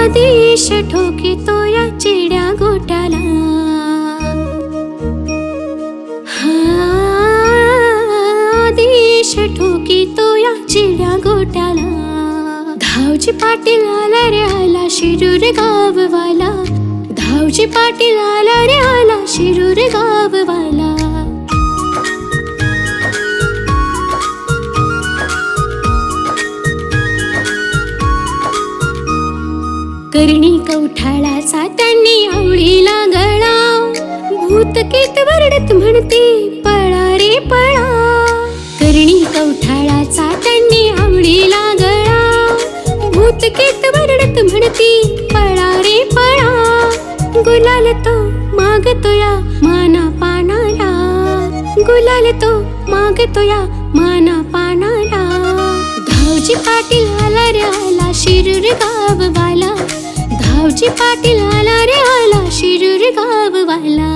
आदेश ठोकितो या चिड्या गोट्याला. हा आदेश ठोकितो या चिड्या गोट्याला. धावजी पाटील आला रे आला शिरूर गाववाला. धावजी पाटील आला रे आला शिरूर गाववाला. करणी कवठाळाचा त्यांनी आवळीला गळा भूतकेत वरडत म्हणते पळा रे पळा. करणी कवठाळाचा त्यांनी आवळीला गळा भूतकेत वरडत म्हणते पळा रे पळा. गुलाल तो मागतोया माना पानाला गुलाल तो मागतोया माना पानाला धावजी पाटील आला रे आला शिरूर गाववाला धावजी पाटील आला रे आला शिरूर गाववाला.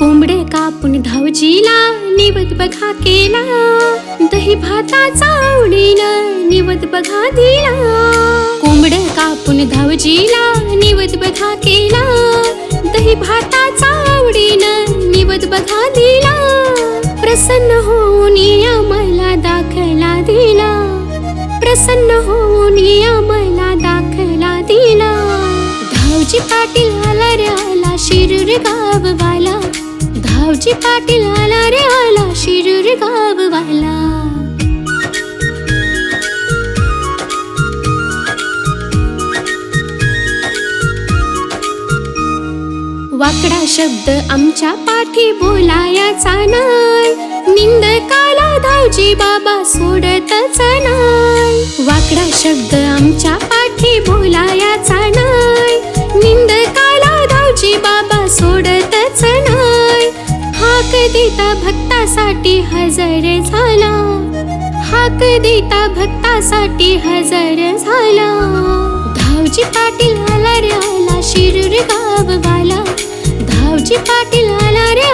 कोंबडे कापून धावजीला निवत बघा केला. दही भाताचा आवडीला निवत बघा दिला. कोंबडे कापून धावजीला निवत बघा केला. दही भाताचा आवडीनं निवत बघा दिला. प्रसन्न होऊन मला दाखला दिला. प्रसन्न होऊन मला दाखला दिला. धावजी पाटील आला रे आला शिरूर गाववाला धावजी पाटील आला रे आला शिरूर गाववाला वाकडा शब्द आमच्या पाठी बोलायाचा नाय निंद काला धावजी बाबा सोडतच नाय वाकडा शब्द आमच्या पाठी बोलायाचा नाय निंद काला धावजी बाबा सोडतच नाय हाक देता भक्तासाठी हजर झाला. हाक देता भक्तासाठी हजर झाला. धावजी पाटील ஆட்சி பாட்டில் ஆளாரே.